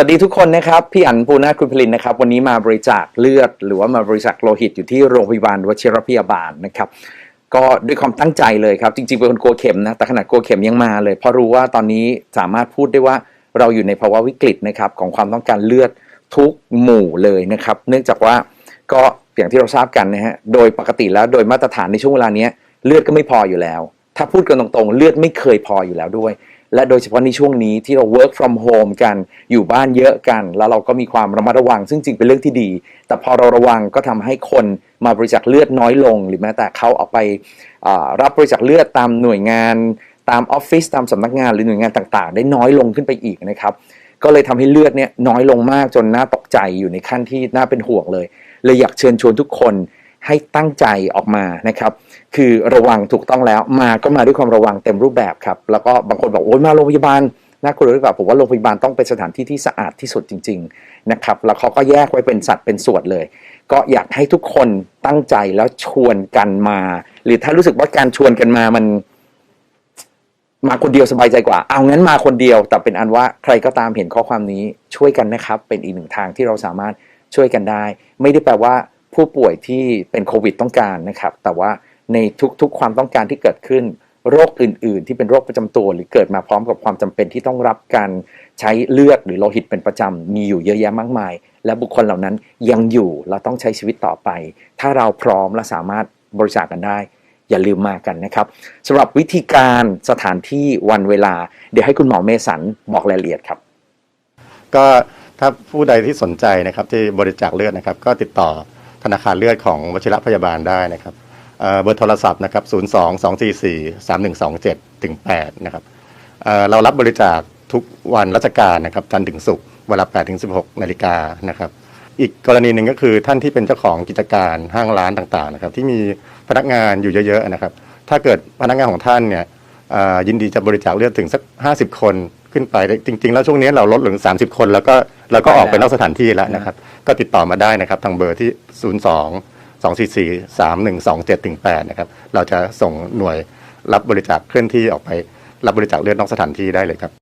วัสดีทุกคนนะครับ พี่อันภูนาคุณพลินนะครับ วันนี้มาบริจาคเลือด หรือว่ามาบริจาคโลหิตอยู่ที่โรงพยาบาลวชิรพยาบาลนะครับ ก็ด้วยความตั้งใจเลยครับ จริงๆเป็นคนกลัวเข็มนะ แต่ขนาดกลัวเข็มยังมาเลย เพราะรู้ว่าตอนนี้สามารถพูดได้ว่าเราอยู่ในภาวะวิกฤตนะครับของความต้องการเลือดทุกหมู่เลยนะครับ เนื่องจากว่าก็อย่างที่เราทราบกันนะฮะ โดยปกติแล้วโดยมาตรฐานในช่วงเวลานี้เลือดก็ไม่พออยู่แล้ว ถ้าพูดกันตรงๆ เลือดไม่เคยพออยู่แล้วด้วย และโดยเฉพาะในช่วงนี้ที่เรา work from home กันอยู่บ้านเยอะกัน แล้วเราก็มีความระมัดระวัง ซึ่งจริงเป็นเรื่องที่ดี แต่พอเราระวังก็ทำให้คนมาบริจาคเลือดน้อยลง หรือแม้แต่เขาออกไปรับบริจาคเลือดตามหน่วยงาน ตามออฟฟิศตามสำนักงานหรือหน่วยงานต่างๆ ได้น้อยลงขึ้นไปอีกนะครับก็เลยทำให้เลือดเนี่ยน้อยลงมากจนน่าตกใจอยู่ในขั้นที่น่าเป็นห่วงเลยเลยอยากเชิญชวนทุกคน ให้ตั้งใจออกมานะครับ คือระวังถูกต้องแล้วมาก็มาด้วยความระวังเต็มรูปแบบครับ แล้วก็บางคนบอกโอ้ยมาโรงพยาบาลน่ากลัวหรือเปล่าผมว่าโรงพยาบาลต้องเป็นสถานที่ที่สะอาดที่สุดจริง ๆนะครับ แล้วเขาก็แยกไว้เป็นสัดเป็นส่วนเลย ก็อยากให้ทุกคนตั้งใจแล้วชวนกันมา หรือถ้ารู้สึกว่าการชวนกันมามัน มาคนเดียวสบายใจกว่า เอางั้นมาคนเดียว แต่เป็นอันว่าใครก็ตามเห็นข้อความนี้ช่วยกันนะครับ เป็นอีกหนึ่งทางที่เราสามารถช่วยกันได้ ไม่ได้แปลว่า ผู้ป่วยที่เป็นโควิดต้องการนะครับ แต่ว่าในทุกๆความต้องการที่เกิดขึ้น โรคอื่น ๆ ที่เป็นโรคประจำตัว หรือเกิดมาพร้อมกับความจำเป็นที่ต้องรับการใช้เลือดหรือโลหิตเป็นประจำมีอยู่เยอะแยะมากมาย และบุคคลเหล่านั้นยังอยู่เราต้องใช้ชีวิตต่อไป ถ้าเราพร้อมและสามารถบริจาคกันได้ อย่าลืมมากันนะครับสำหรับวิธีการสถานที่วันเวลา เดี๋ยวให้คุณหมอเมสันบอกรายละเอียดครับ ก็ถ้าผู้ใดที่สนใจนะครับที่บริจาคเลือดนะครับ ก็ติดต่อ ธนาคารเลือดของวชิระพยาบาลได้นะครับเบอร์โทรศัพท์นะครับ 0 2 2 4 4 3 1 2 7ถึง8นะครับเเรารับบริจาคทุกวันราชการนะครับจันทร์ถึงศุกร์เวลา8ถึง16 นาฬิกานะครับอีกกรณีหนึ่งก็คือท่านที่เป็นเจ้าของกิจการห้างร้านต่างๆนะครับที่มีพนักงานอยู่เยอะๆนะครับถ้าเกิดพนักงานของท่านเนี่ยยินดีจะบริจาคเลือดถึงสัก 50 คน ขึ้นไปจริง ๆ แล้วช่วงนี้เราลดเหลือ30 คน แล้วก็เราก็ออกไปนอกสถานที่แล้วนะครับ ก็ติดต่อมาได้นะครับทางเบอร์ที่ 02 244 3127ถึง8นะครับเราจะส่งหน่วยรับบริจาคเคลื่อนที่ออกไปรับบริจาคเลือดนอกสถานที่ได้เลยครับ